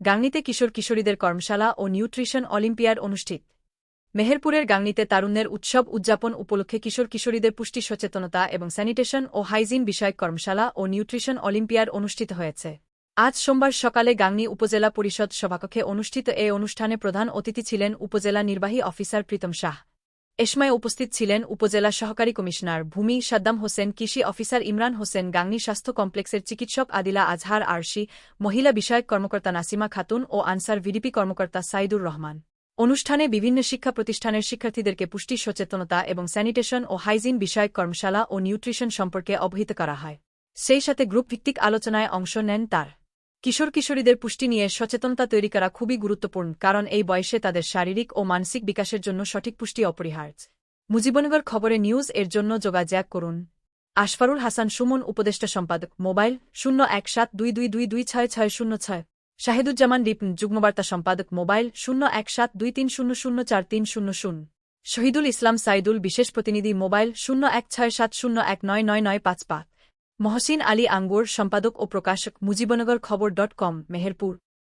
গাংনীতে কিশোর কিশোরীদের কর্মশালা ও nutrition olympiad অনুষ্ঠিত। মেহেরপুরের গাংনীতে তারুণ্যের উৎসব উদযাপন উপলক্ষে কিশোর কিশোরীদের পুষ্টি সচেতনতা এবং স্যানিটেশন ও হাইজিন বিষয়ক কর্মশালা ও নিউট্রিশন অলিম্পিয়াড অনুষ্ঠিত হয়েছে। আজ সোমবার সকালে গাংনী উপজেলা পরিষদ সভাকক্ষে অনুষ্ঠিত এ অনুষ্ঠানে প্রধান অতিথি ছিলেন উপজেলা নির্বাহী অফিসার প্রীতম শাহ। এসময় উপস্থিত ছিলেন উপজেলা সহকারী কমিশনার ভূমি সাদ্দাম হোসেন, কৃষি অফিসার ইমরান হোসেন, গাংনী স্বাস্থ্য কমপ্লেক্সের চিকিৎসক আদিলা আজহার আরশি, মহিলা বিষয়ক কর্মকর্তা নাসিমা খাতুন ও আনসার ভিডিপি কর্মকর্তা সাইদুর রহমান। অনুষ্ঠানে বিভিন্ন শিক্ষা প্রতিষ্ঠানের শিক্ষার্থীদেরকে পুষ্টি, সচেতনতা এবং স্যানিটেশন ও হাইজিন বিষয়ক কর্মশালা ও নিউট্রিশন সম্পর্কে অবহিত করা হয়। সেই সাথে গ্রুপ ভিত্তিক আলোচনায় অংশ নেন তার। কিশোর কিশোরীদের পুষ্টি নিয়ে সচেতনতা তৈরি করা খুবই গুরুত্বপূর্ণ, কারণ এই বয়সে তাদের শারীরিক ও মানসিক বিকাশের জন্য সঠিক পুষ্টি অপরিহার্য। মুজিবনগর খবরে নিউজ এর জন্য যোগাযোগ করুন। আশফারুল হাসান সুমন, উপদেষ্টা সম্পাদক, মোবাইল শূন্য এক সাত দুই দুই দুই দুই ছয় ছয় শূন্য ছয়। শাহিদুজ্জামান রিপন যুগ্মবার্তা সম্পাদক, মোবাইল শূন্য এক সাত দুই তিন শূন্য শূন্য চার তিন শূন্য শূন্য। শহীদুল ইসলাম সাইদুল, বিশেষ প্রতিনিধি, মোবাইল শূন্য এক ছয় সাত শূন্য এক নয় নয় নয় পাঁচ পাঁচ। মহসিন আলী আঙ্গুর সম্পাদক ও প্রকাশক মুজিবনগর খবর ডট কম মেহেরপুর।